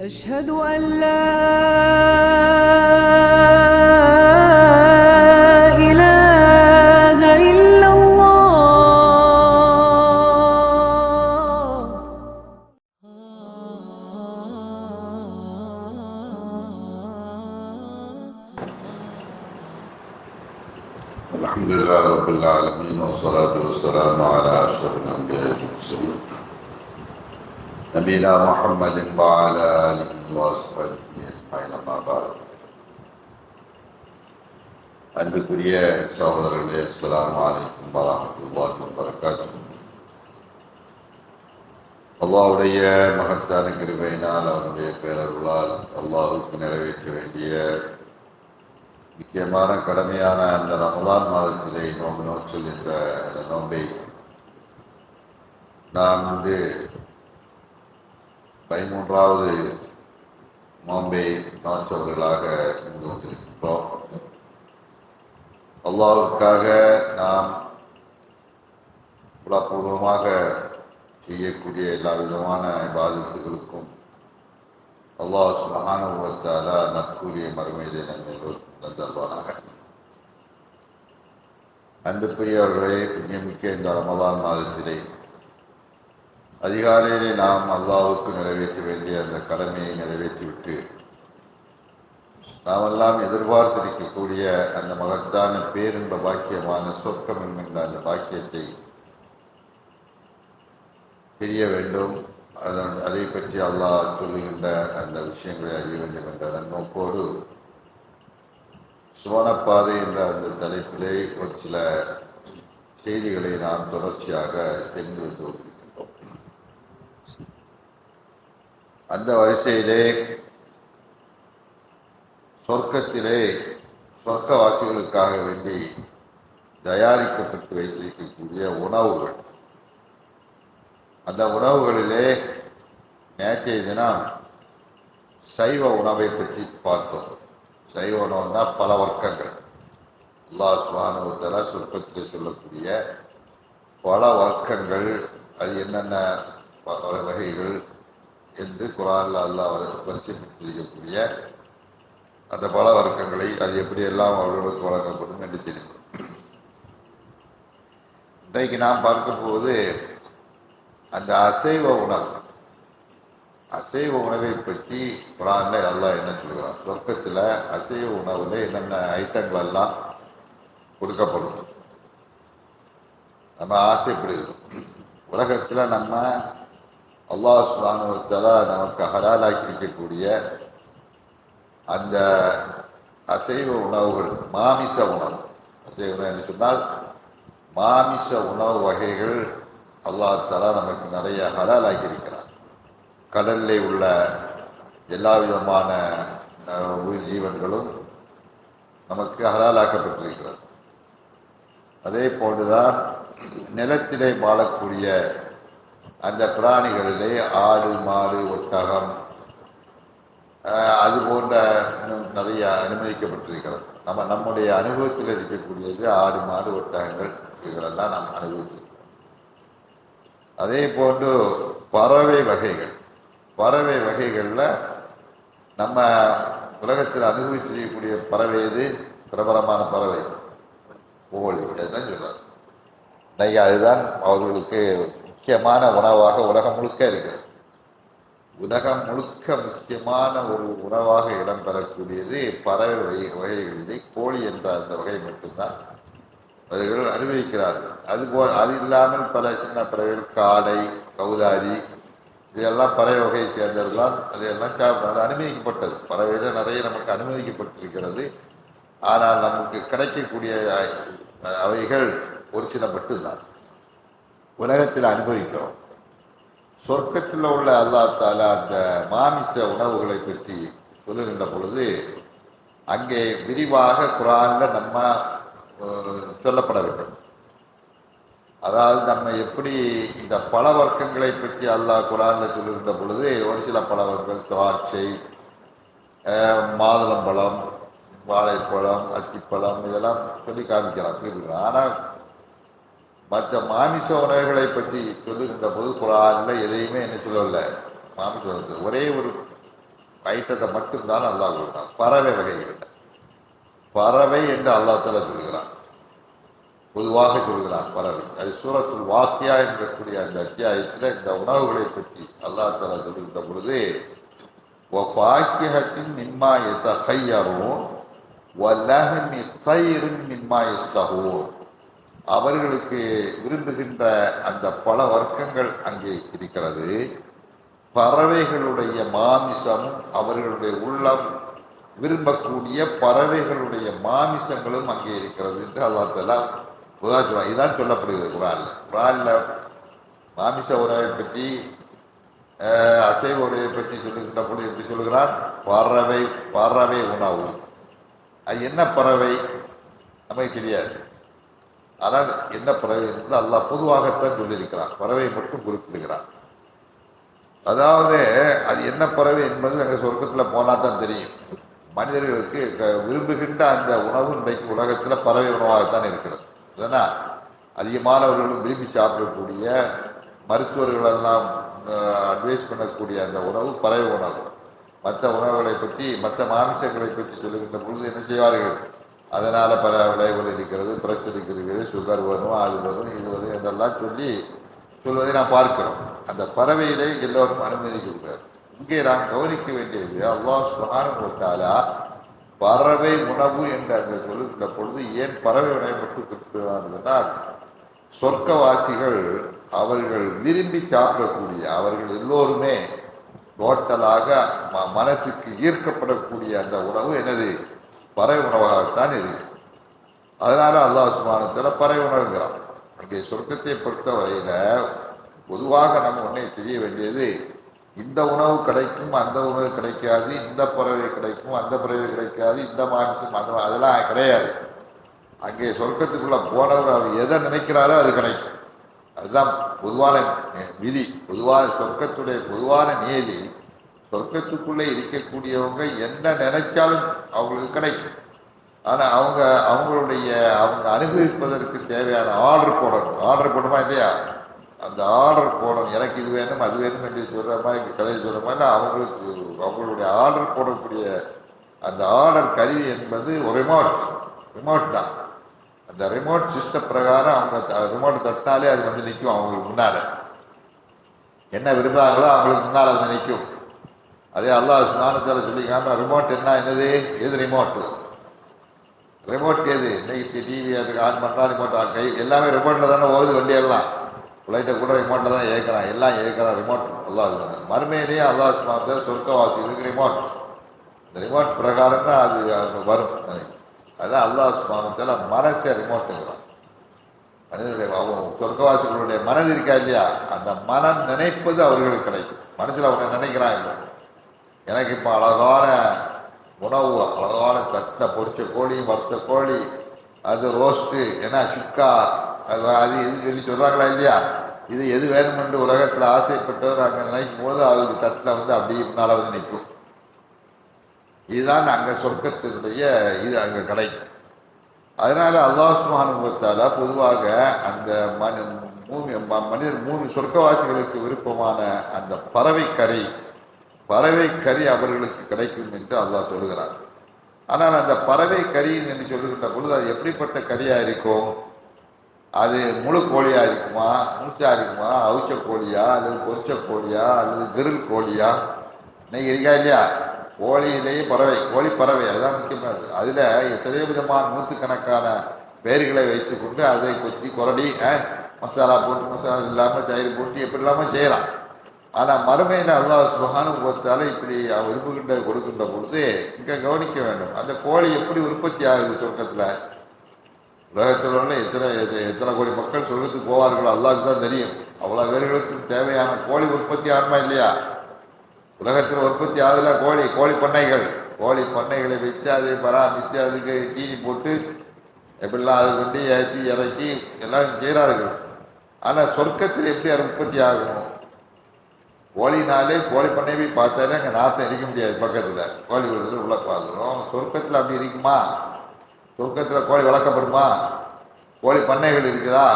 أشهد أن لا نبينا محمد وعلى آله وصحبه أجمعين أما بعد அன்புக்குரிய சகோதரர்களே அஸ்ஸலாமு அலைக்கும் வரஹ்மத்துல்லாஹி வபரகாத்துஹு அல்லாஹ்வுடைய மகத்தான கிருபையினால் அவருடைய பேரருளால் அல்லாஹ்வுக்கு நிறைவேற்ற வேண்டிய முக்கியமான கடமையான அந்த ரமலான் மாதத்திலே நோம்பு நோற்றல் என்ற அந்த நோன்பை நாம் வந்து பதிமூன்றாவது நோன்பை நோற்றவர்களாக இருந்து கொண்டிருக்கின்றோம் நாம் உலகபூர்வமாக செய்யக்கூடிய எல்லா விதமான பாதிப்புகளுக்கும் அல்லாஹ் சுபஹானஹு வ தஆலா நற்கூலிய மறுமையிலே நன்மை தந்தருவானாக. அன்புக்குரியவர்களே புண்ணியமிக்க இந்த ரமலான் மாதத்திலே அதிகாலையிலே நாம் அல்லாவுக்கு நிறைவேற்ற வேண்டிய அந்த கடமையை நிறைவேற்றிவிட்டு நாமெல்லாம் எதிர்பார்த்திருக்கக்கூடிய அந்த மகத்தான பேரின்ப பாக்கியமான சொர்க்கம் என்கின்ற அந்த பாக்கியத்தை தெரிய வேண்டும். அதன் அதை பற்றி அல்லாஹ் சொல்லுகின்ற அந்த விஷயங்களை அறிய வேண்டும் என்ற நோக்கோடு சுவனப்பாதை என்ற அந்த தலைப்பிலே ஒரு சில செய்திகளை நாம் தொடர்ச்சியாக தெரிந்து வந்து அந்த வரிசையிலே சொர்க்கத்திலே சொர்க்கவாசிகளுக்காக வேண்டி தயாரிக்கப்பட்டு வைத்திருக்கக்கூடிய உணவுகள். அந்த உணவுகளிலே நேற்றைய தினம் சைவ உணவை பற்றி பார்த்தோம். சைவ உணவுனா பல வர்க்கங்கள். அல்லாஹ் சுபானுவத்தலா சொர்க்கத்தில் சொல்லக்கூடிய பல வர்க்கங்கள். அது என்னென்ன வ- வகைகள்? என்று குரானில் அல்லாஹ் வரிசைப்பட்டிருக்கக்கூடிய அந்த பல வர்க்கங்களை அது எப்படியெல்லாம் அவர்களுக்கு வழங்கப்படும் என்று தெரியும். இன்றைக்கு நாம் பார்க்க போவது அந்த அசைவ உணவு. அசைவ உணவை பற்றி குரான்ல அல்லாஹ் என்ன சொல்கிறான்? சொர்க்கத்தில் அசைவ உணவுல என்னென்ன ஐட்டங்கள் எல்லாம் கொடுக்கப்படும்? நம்ம ஆசைப்படுகிறோம் உலகத்தில் நம்ம அல்லாஹ் சுபானுவத்தால நமக்கு ஹலாலாக்கி இருக்கக்கூடிய அந்த அசைவ உணவுகள் மாமிச உணவு. அசைவ உணவு என்று சொன்னால் மாமிச உணவு வகைகள் அல்லாஹ் தலா நமக்கு நிறைய ஹலாலாக்கி இருக்கிறார் கடலில் உள்ள எல்லா விதமான உயிர் ஜீவன்களும் நமக்கு ஹலாலாக்கப்பட்டிருக்கிறது. அதே போன்றுதான் நிலத்திலே வாழக்கூடிய அந்த பிராணிகளிலே ஆடு மாடு ஒட்டகம் அது போன்ற இன்னும் நிறைய அனுமதிக்கப்பட்டிருக்கிறது நம்ம நம்முடைய அனுபவத்தில் இருக்கக்கூடியது ஆடு மாடு ஒட்டகங்கள் இதுகளெல்லாம் நாம் அனுபவித்திருக்கிறோம். அதே போன்று பறவை வகைகள். பறவை வகைகளில் நம்ம உலகத்தில் அனுபவிச்சிருக்கக்கூடிய பறவை இது பிரபலமான பறவை. கோழி அதுதான் சொல்கிறார் இன்னைக்கு அதுதான் அவர்களுக்கு முக்கியமான உணவாக உலகம் முழுக்க இருக்கிறது. உலகம் முழுக்க முக்கியமான ஒரு உணவாக இடம்பெறக்கூடியது பறவை வகை வகைகளிலே கோழி என்ற அந்த வகை மட்டும்தான். அவர்கள் அனுபவிக்கிறார்கள். அதுபோல் அது இல்லாமல் பல சின்ன பறவைகள் காடை கௌதாரி இதெல்லாம் பறவை வகையை சேர்ந்ததுதான் அதையெல்லாம் சாப்பிட அது அனுமதிக்கப்பட்டது. பறவைகள் நிறைய நமக்கு அனுமதிக்கப்பட்டிருக்கிறது. ஆனால் நமக்கு கிடைக்கக்கூடிய அவைகள் ஒரு சில மட்டும்தான். உலகத்தில் அனுபவிக்கிறோம். சொர்க்கத்தில் உள்ள அல்லாஹ் தாலா அந்த மாமிச உணவுகளை பற்றி சொல்லுகின்ற பொழுது அங்கே விரிவாக குரான்ல நம்ம சொல்லப்பட வேண்டும். அதாவது நம்ம எப்படி இந்த பல வர்க்கங்களை பற்றி அல்லாஹ் குரான்ல சொல்லுகின்ற பொழுது ஒரு சில பல வர்க்கங்கள் திராட்சை மாதுளம்பழம் வாழைப்பழம் அத்திப்பழம் இதெல்லாம் சொல்லி காமிக்கிறான் குறிப்பிடுறான் ஆனால் மற்ற மாமிச உணவுகளை பற்றி சொல்லுகின்ற பொழுது குரானில் எதையுமே என்ன சொல்லல. மாமிச உணவு ஒரே ஒரு ஐட்டத்தை மட்டும்தான் அல்லாஹ் சொல்கிறான் பறவை வகைகள் பறவை என்று அல்லாஹ் சொல்கிறான். பொதுவாக சொல்கிறான் பறவை. அது சூரத்தில் வாக்கியா என்கக்கூடிய அந்த அத்தியாயத்தில் இந்த உணவுகளை பற்றி அல்லாஹ் சொல்லுகின்ற பொழுது வாக்கியகத்தின் மின்மாயத்தை எத்தஹையரும் வலஹமி தயிரின் மிம்மா அவர்களுக்கு விரும்புகின்ற அந்த பல வர்க்கங்கள் அங்கே இருக்கிறது. பறவைகளுடைய மாமிசமும் அவர்களுடைய உள்ளம் விரும்பக்கூடிய பறவைகளுடைய மாமிசங்களும் அங்கே இருக்கிறது என்று அல்லாஹ் தஆலா உதாரணம் இதுதான் சொல்லப்படுகிறது குரான்ல. குரான்ல மாமிச உறவை பற்றி அசைவ உறவை பற்றி சொல்லுகின்ற பொழுது எப்படி சொல்லுகிறார் பறவை பறவை உணவு. அது என்ன பறவை? நமக்கு தெரியாது. ஆனால் என்ன பறவை என்பது அல்லாஹ் பொதுவாகத்தான் சொல்லியிருக்கிறான். பறவை மட்டும் குறிப்பிடுகிறான். அதாவது அது என்ன பறவை என்பது எங்கள் சொர்க்கத்தில் போனால் தான் தெரியும். மனிதர்களுக்கு விரும்புகின்ற அந்த உணவு இன்றைக்கு உலகத்தில் பறவை உணவாகத்தான் இருக்கிறது. ஏன்னா அதிகமானவர்களும் விரும்பி சாப்பிடக்கூடிய மருத்துவர்களெல்லாம் அட்வைஸ் பண்ணக்கூடிய அந்த உணவு பறவை உணவு. மற்ற உணவுகளை பற்றி மற்ற மாமிசங்களை பற்றி சொல்லுகின்ற பொழுது என்ன செய்வார்கள்? அதனால பல விளைவுகள் இருக்கிறது பிரச்சனைக்கு இருக்கிறது சுகர் வரும் அது வரும் இது வரும் என்றெல்லாம் சொல்லி சொல்வதை நாம் பார்க்கிறோம். அந்த பறவையிலே எல்லோரும் அனுமதிக்கிறார் இங்கே நாம் கவனிக்க வேண்டியது அல்லாஹ் சுஹானு வத்தாலா பறவை உணவு என்று அங்கே சொல்லுகின்ற பொழுது ஏன் பறவை உணவை மட்டும் குறிப்பிடுவார் என்றால் சொர்க்கவாசிகள் அவர்கள் விரும்பி சாப்பிடக்கூடிய அவர்கள் எல்லோருமே டோட்டலாக ம- மனசுக்கு ஈர்க்கப்படக்கூடிய அந்த உணவு என்னது? பறவை உணவாகத்தான் இது. அதனால அல்லாஹ் சுமானத்தில் பறவை உணவுங்கிறான் அங்கே சொர்க்கத்தை பொறுத்த வரையில பொதுவாக நம்ம ஒன்றே தெரிய வேண்டியது இந்த உணவு கிடைக்கும் அந்த உணவு கிடைக்காது இந்த பறவை கிடைக்கும் அந்த பறவை கிடைக்காது இந்த மாமிசம் அந்த அதெல்லாம் கிடையாது. அங்கே சொர்க்கத்துக்குள்ள போனவர் அவர் எதை நினைக்கிறாரோ அது கிடைக்கும். அதுதான் பொதுவான விதி பொதுவான சொர்க்கத்துடைய பொதுவான நியதி. சொர்க்கத்துக்குள்ளே இருக்கக்கூடியவங்க என்ன நினைச்சாலும் அவங்களுக்கு கிடைக்கும். ஆனால் அவங்க அவங்களுடைய அவங்க அனுபவிப்பதற்கு தேவையான ஆர்டர் போடணும். ஆர்டர் போடணுமா இல்லையா? அந்த ஆர்டர் போடணும். எனக்கு இது வேணும் அது வேணும் என்று சொல்கிற மாதிரி எங்கள் கடையில் சொல்கிற மாதிரி அவங்களுக்கு அவங்களுடைய ஆர்டர் போடக்கூடிய அந்த ஆர்டர் கருவி என்பது ஒரு ரிமோட் ரிமோட் தான். அந்த ரிமோட் சிஸ்டம் பிரகாரம் அவங்க ரிமோட் தட்டினாலே அது வந்து நிற்கும் அவங்களுக்கு முன்னால். என்ன விரும்புகிறாங்களோ அவங்களுக்கு முன்னால் அது நிற்கும். அதே அல்லாஹ் ஸ்நானத்தில் சொல்லிக்காம ரிமோட் என்ன? என்னது? எது ரிமோட்டு ரிமோட் எது? இன்னைக்கு டிவி அதுக்கு ஆன் பண்ணுறா ரிமோட் கை எல்லாமே ரிமோட்டில் தானே ஓகுது வண்டி எல்லாம். ஃப்ளைட்டை கூட ரிமோட்டில் தான் ஏற்கிறான் எல்லாம் ஏற்கிறான் ரிமோட் அல்லாஹ் மறுமையிலேயே அல்லாஹ் ஸ்நானத்தில் சொர்க்கவாசிகளுக்கு ரிமோட் இந்த ரிமோட் பிரகாரம் தான் அது வரும். அதான் அல்லாஹ் சுபானத்தில் மனசே ரிமோட்டுங்கிறான் மனிதனுடைய அவன் சொர்க்கவாசிகளுடைய மனது இருக்கா இல்லையா? அந்த மனம் நினைப்பது அவர்களுக்கு கிடைக்கும். மனசில் அவனை நினைக்கிறான் இல்லை எனக்கு இப்போ அழகான உணவு அழகான தட்டை பொரிச்ச கோழி வறுத்த கோழி அது ரோஸ்ட்டு என்ன சுக்கா அது அது எது சொல்லி சொல்கிறாங்களா இல்லையா? இது எது வேணுமென்று உலகத்தில் ஆசைப்பட்டவர் அங்கே நினைக்கும் போது அவருக்கு தட்டில் வந்து அப்படியே முன்னால் வந்து நிற்கும். இதுதான் அங்கே சொர்க்கத்தினுடைய இது அங்கே கிடைக்கும் அதனால் அல்லாஹ் சுபானுபவத்தால பொதுவாக அந்த மனி மூமி ம- மனிதர் மூணு சொர்க்கவாசிகளுக்கு விருப்பமான அந்த பறவை கரை பறவை கறி அவர்களுக்கு கிடைக்கும் என்று அல்லாஹ் சொல்கிறார் ஆனால் அந்த பறவை கறி என்று சொல்லுகின்ற பொழுது அது எப்படிப்பட்ட கறியா இருக்கும்? அது முழு கோழியா இருக்குமா? மூச்சா இருக்குமா? அவிச்ச கோழியா? அல்லது பொரிச்ச கோழியா? அல்லது கிரில் கோழியா? இன்னைக்கு இருக்கா இல்லையா? கோழியிலேயே பறவை கோழி பறவை அதுதான் முக்கியமானது. அதில் எத்தனையோ விதமான நூற்றுக்கணக்கான பெயர்களை வைத்துக்கொண்டு அதை கொத்தி குரடி மசாலா போட்டு மசாலா இல்லாமல் தயிர் போட்டு எப்படி இல்லாமல் செய்யலாம். ஆனால் மறுமையில் அல்லாஹ் சுகானு பொறுத்தால இப்படி விரும்புகின்ற கொடுக்கின்ற பொழுது இங்கே கவனிக்க வேண்டும். அந்த கோழி எப்படி உற்பத்தி ஆகுது சொர்க்கத்தில் உலகத்தில் உள்ள எத்தனை எத்தனை கோடி மக்கள் சொர்க்கத்துக்கு போவார்களோ அல்லாவுக்கு தான் தெரியும். அவ்வளோ பேர்களுக்கு தேவையான கோழி உற்பத்தி ஆகுமா இல்லையா? உலகத்தில் உற்பத்தி ஆகுதுல கோழி கோழி பண்ணைகள். கோழி பண்ணைகளை வைத்து அதை பராமரித்து அதுக்கு தீனி போட்டு எப்படிலாம் அது கொண்டு ஏற்றி இறக்கி எல்லாம் செய்கிறார்கள். ஆனால் சொர்க்கத்தில் எப்படி அது உற்பத்தி ஆகும்? கோழினாலே கோழி பண்ணையை பார்த்தாலே அங்கே நாற்றம் இருக்க முடியாது பக்கத்தில். கோழி விடுறது உள்ள பார்க்கணும் சொர்க்கத்தில் அப்படி இருக்குமா? சொர்க்கத்தில் கோழி வளர்க்கப்படுமா? கோழி பண்ணைகள் இருக்குதா?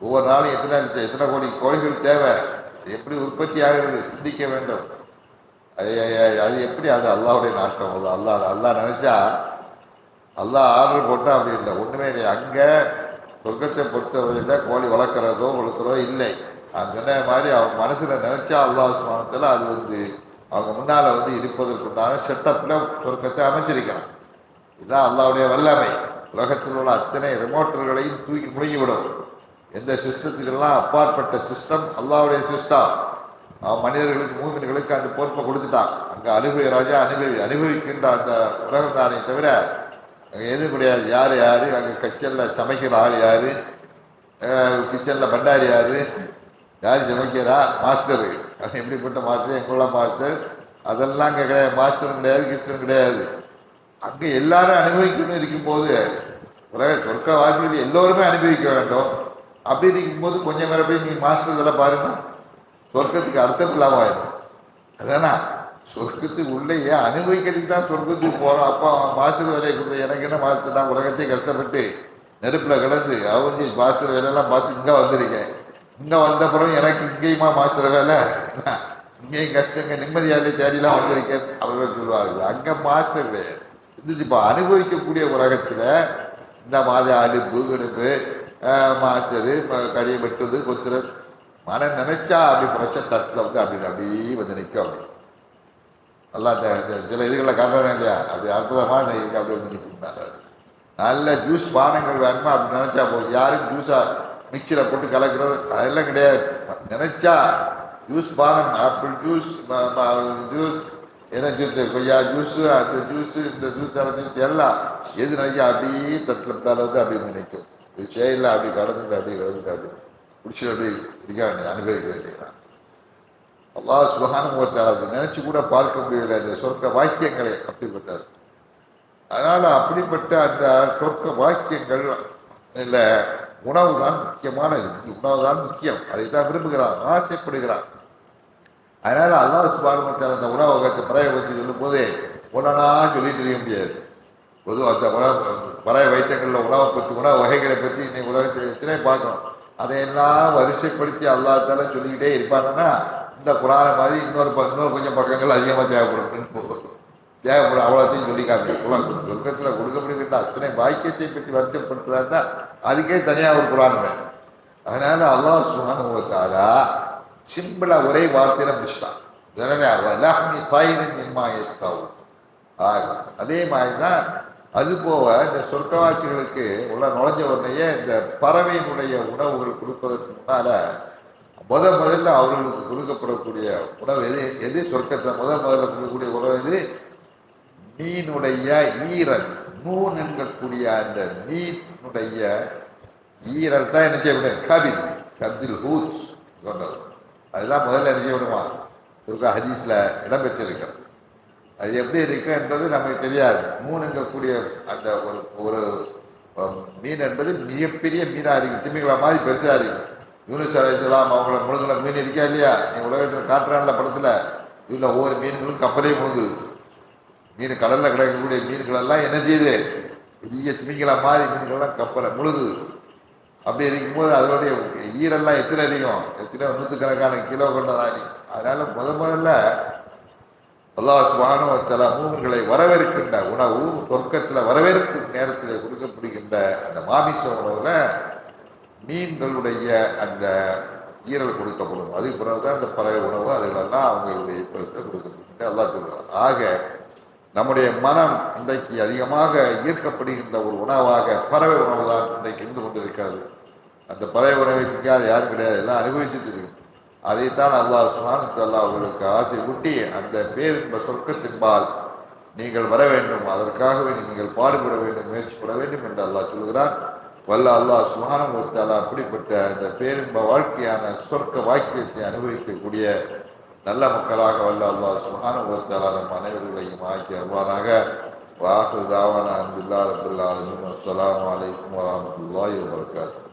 ஒவ்வொரு நாளும் எத்தனை எத்தனை கோடி கோழிகள் தேவை? எப்படி உற்பத்தி ஆகிறது சிந்திக்க வேண்டும். அது அது எப்படி? அது அல்லாவுடைய நாட்டம். அது அல்லாஹ் அல்லாஹ் நினச்சா அல்லா ஆர்டர் போட்டால் அப்படி இல்லை. ஒன்றுமே இல்லை. அங்கே சொர்க்கத்தை பொறுத்தவரையில் கோழி வளர்க்குறதோ வளர்க்குறதோ இல்லை. நான் சொன்ன மாதிரி அவங்க மனசில் நினைச்சா அல்லாஹ் சுமானத்தில் அது வந்து அவங்க முன்னால் வந்து இருப்பதற்குண்டான செட்டப்பில் சொர்க்கத்தை அமைச்சிருக்கான் இதுதான் அல்லாவுடைய வல்லமை. உலகத்தில் உள்ள அத்தனை ரிமோட்டர்களையும் தூக்கி முழுங்கிவிடும். எந்த சிஸ்டத்துக்கெல்லாம் அப்பாற்பட்ட சிஸ்டம் அல்லாவுடைய சிஸ்டம் அவன் மனிதர்களுக்கு மூமின்களுக்கு அந்த பொறுப்பை கொடுத்துட்டான். அங்கே அனுபவி ராஜா அனுபவி அனுபவிக்கின்ற அந்த உலகம் தானே தவிர அங்கே எதுவும் கிடையாது. யார் யார்? அங்கே கிச்சன்ல சமைக்கிற ஆள் யார்? கிச்சனில் பண்டாரி யார்? யார் ஜமைக்கிறா மாஸ்டரு. அது எப்படிப்பட்ட மாஸ்டர்? எங்குள்ள மாஸ்டர். அதெல்லாம் அங்கே கிடையாது மாஸ்டரும் கிடையாது கிருஷ்ணன் கிடையாது. அங்கே எல்லாரும் அனுபவிக்கணும்னு இருக்கும்போது உலக சொர்க்க வாசிகள் எல்லோருமே அனுபவிக்க வேண்டும். அப்படி இருக்கும்போது கொஞ்சம் நேரம் போய் நீ மாஸ்டர் வேலை பாருங்க சொர்க்கத்துக்கு அர்த்தம் இல்லாமல் ஆயிடும் அதானா? சொர்க்கத்துக்கு உள்ளேயே அனுபவிக்கிறதுக்கு தான் சொர்க்கத்துக்கு போகிறோம் அப்பா அவன் மாஸ்டர் வேலையை கொடுத்த எனக்கு என்ன மாஸ்டர்? நான் உலகத்தையும் கஷ்டப்பட்டு நெருப்பில் கிடந்து அவங்க மாஸ்டர் வேலையெல்லாம் பார்த்து இங்கே வந்திருக்கேன். இங்கே வந்த பிறகு எனக்கு இங்கேயுமா மாஸ்டர் வேலை இங்கேயும் கஷ்டங்க நிம்மதியாலே தேடிலாம் வந்திருக்கேன். அவங்க சொல்லுவாங்க அங்க மாஸ்டர் கிடையாது இருந்துச்சுப்பா அனுபவிக்கக்கூடிய உலகத்தில் இந்த மாதிரி அடுப்பு கிடுப்பு மாஸ்டரு கறியை வெட்டுறது கொத்துறது. மன நினைச்சா அப்படி பிரச்சனை தட்டில் வந்து அப்படி அப்படியே வந்து நிற்கும் அப்படி. நல்லா சில இதுகளை காட்டுறேன் இல்லையா? அப்படி அற்புதமாக இந்த அப்படி வந்து நிற்கும் நல்ல ஜூஸ் பானங்கள் வேணுமா? அப்படி நினைச்சா போதும். யாரும் ஜூஸாக மிக்சியில போட்டு கலக்கிறது அதெல்லாம் கிடையாது. நினைச்சா ஜூஸ் பானம் ஆப்பிள் ஜூஸ் ஜூஸ் என்ன ஜூஸ் கொய்யா ஜூஸு அந்த ஜூஸு இந்த ஜூஸ் அந்த ஜூஸ் எல்லாம். எது நினைச்சா அப்படியே தட்டில் மேலே அப்படி நினைக்கும். இது செயலில் அப்படி கடந்துட்டு அப்படி கடந்துட்டு அப்படி பிடிச்சி அப்படி இருக்க வேண்டியது அனுபவிக்க வேண்டியதுதான். அல்லாஹ் சுகானுபவத்தால் நினைச்சு கூட பார்க்க முடியல அந்த சொர்க்க வாக்கியங்களை அப்படிப்பட்டார் அதனால அப்படிப்பட்ட அந்த சொர்க்க வாக்கியங்கள் இல்லை உணவு தான் முக்கியமானது. உணவு தான் முக்கியம். அதை தான் விரும்புகிறான் ஆசைப்படுகிறான். அதனால அல்லாஹ் சுபானுபவத்தால் அந்த உணவகத்தை பறவை பற்றி சொல்லும் போதே உடனா சொல்லிட்டு இருக்க முடியாது. பொதுவாக அந்த உணவு பறவை வைத்தங்களில் உணவை பற்றி உணவு வகைகளை பற்றி இன்னைக்கு உலகத்தில் எத்தனை பார்க்கணும் அதையெல்லாம் வரிசைப்படுத்தி அல்லாத்தால சொல்லிக்கிட்டே இருப்பாங்கன்னா இந்த குரான மாதிரி இன்னொரு இன்னொரு கொஞ்சம் பக்கங்கள் அதிகமாக தேவைப்படும். தேவைப்படும் அவ்வளோத்தையும் சொல்லிக்காங்க உலகம் சொர்க்கத்தில் கொடுக்கப்படுகின்ற அத்தனை வாக்கியத்தை பற்றி வருஷப்படுத்துறதா இருந்தால் அதுக்கே தனியாக ஒரு குரான் வேணும். அதனால அல்லாஹ் சுகானுபவத்தாலா சிம்பிளா ஒரே வார்த்தையில முடிச்சிட்டான். எனவே வலஹ்மி தாயிரின் மிம்மா அதே மாதிரி தான் அது போக இந்த சொர்க்கவாசிகளுக்கு உள்ள நுழைஞ்ச உடனேயே இந்த பறவையினுடைய உணவுகள் கொடுப்பதற்கு முன்னால முத முதல்ல அவர்களுக்கு கொடுக்கப்படக்கூடிய உணவு எது? எது சொர்க்கத்தில் முத முதல்ல கொடுக்கக்கூடிய உணவு எது? மீனுடைய ஈரல். நூன் என்கக்கூடிய அந்த மீனுடைய ஈரல் தான் என்ன செய்யக்கூடிய? கபில் கபில் ஹூத் சொன்னது அதுதான் முதல்ல என்ன செய்யணுமா? துர்கா ஹதீஸில் இடம்பெற்றிருக்கிறது. அது எப்படி இருக்கு என்பது நமக்கு தெரியாது. மூணுங்கக்கூடிய அந்த ஒரு ஒரு மீன் என்பது மிகப்பெரிய மீனாக இருக்கு. திமிங்கல மாதிரி பெருசாக இருக்கு. யூனிஸ் அலைசலாம் அவங்கள முழுங்கின மீன் இருக்கா இல்லையா? நீ உலகத்தில் காட்டுறான்ல படத்தில். இதில் ஒவ்வொரு மீன்களும் கப்பலே முழுங்குது மீன் கடல்ல கிடக்கக்கூடிய மீன்கள் எல்லாம் என்ன செய்யுது பெரிய திமிங்கல மாதிரி மீன்கள்லாம் கப்பலை முழுகுது அப்படி இருக்கும்போது அதனுடைய ஈரெல்லாம் எத்தனை அதிகம்? எத்தனை நூற்றுக்கணக்கான கிலோ கொண்டதானி அதனால முத முதல்ல அல்லாஹ் சுபானு தல மூமின்களை வரவேற்கின்ற உணவு சொர்க்கத்தில் வரவேற்பு நேரத்தில் கொடுக்கப்படுகின்ற அந்த மாமிச உணவில் மீன்களுடைய அந்த ஈரல் கொடுக்கப்படும். அதுக்கு பிறகுதான் அந்த பறவை உணவு அதுகளெல்லாம் அவங்களுடைய இப்பொழுது கொடுக்கப்படுகின்ற அல்லாஹ் சொல்கிறார் ஆக நம்முடைய மனம் இன்றைக்கு அதிகமாக ஈர்க்கப்படுகின்ற ஒரு உணவாக பறவை உணவு தான் இன்றைக்கு இருந்து கொண்டிருக்கிறது. அந்த பறவை உணவை திங்காத யாரும் கிடையாது. எல்லாம் அனுபவிச்சுட்டு இருக்கு அதைத்தான் அல்லாஹ் சுஹானு அல்லாஹ் அவர்களுக்கு ஆசை ஊட்டி அந்த பேரின்ப சொர்க்கத்தின்பால் நீங்கள் வர வேண்டும். அதற்காகவே நீங்கள் பாடுபட வேண்டும் முயற்சிப்பட வேண்டும் என்று அல்லாஹ் சொல்கிறான். வல்ல அல்லாஹ் சுகானம் ஒருத்தால் அப்படிப்பட்ட அந்த பேரின்ப வாழ்க்கையான சொர்க்க வாக்கியத்தை அனுபவிக்கக்கூடிய நல்ல மக்களாக வல்ல அல்லா சுஹானு நம் அனைவர்களையும் ஆக்கி அருவானாக வாசு தாவான அப்துல்லா அலமின் அஸ்லாம் வலைக்கம் வரஹ்மத்துல்லாஹி வரகாத்து